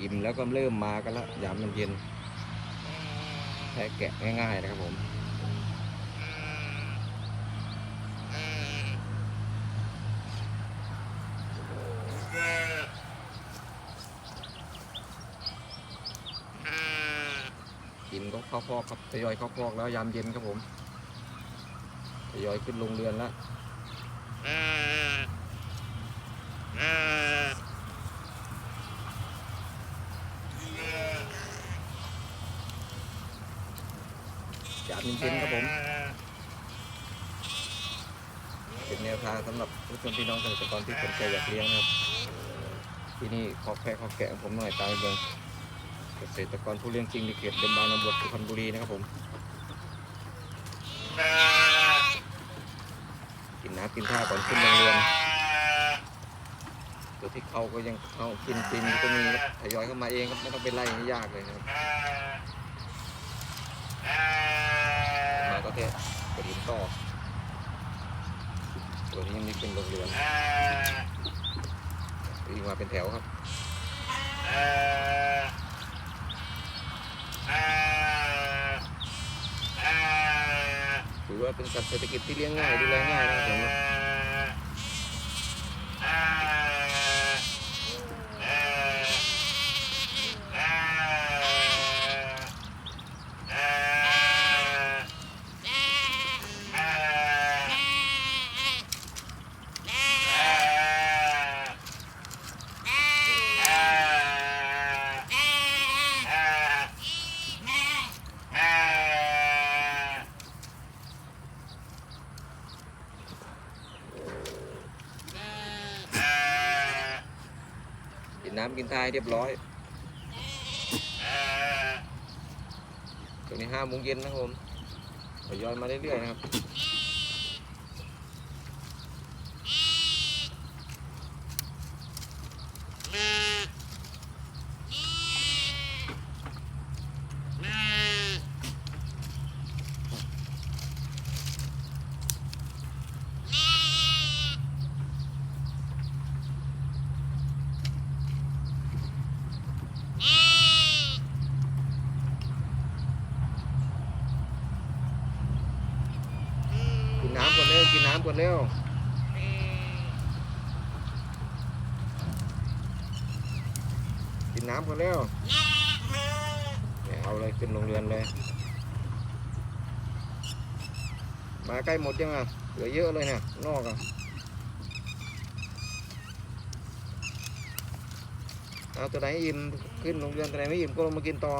อิ่มแล้วก็เริ่มมากันแล้วยามมันเย็นแค่แกะง่าย ๆ นะครับผมกินก็เข้าคอกครับทยอยเข้าคอกแล้วยามเย็นครับผมทยอยขึ้นลงเรือนแล้ว ยามเย็นๆครับผมเป็นแนวทางสำหรับผู้ชมพี่น้องเกษตรกรที่สนใจอยากเลี้ยงนะครับ ที่นี่ขอแพะขอแกะของผมหน่อยตามไปเบิ่งเกษตรกรผู้เลี้ยงจริงในเขตเดนบางนำบวชสุพรรณบุรีนะครับผมกินน้ำกินท่าก่อนขึ้นโรงเรียนตัวที่เขาก็ยังเขากินกินก็มีทยอยเข้ามาเองครับไม่ต้องไปไล่ให้ยากเลยครับ แค่กระดิ่งต่อตัวนี้ยังมีเป็นโรงเรือนวิ่งมาเป็นแถวครับถือว่าเป็นสัตว์เศรษฐกิจที่เลี้ยงง่ายดูแลง่ายนะครับ กินน้ำกินท่ายเรียบร้อย ตรงนี้ห้าโมงเย็นนะครับผมทยอยมาเรื่อยๆนะครับ กินน้ำ กินน้ำก่อนเร็วกินน้ำก่อนเร็วเนี่ยเอาเลยขึ้นโรงเรือนเลย มาใกล้หมดยังอะเหลือเยอะเลยเนี่ยนอกอะเอาตัวไหนอิ่มขึ้นโรงเรือนตัวไหนไม่อิ่มก็ลงมากินต่อ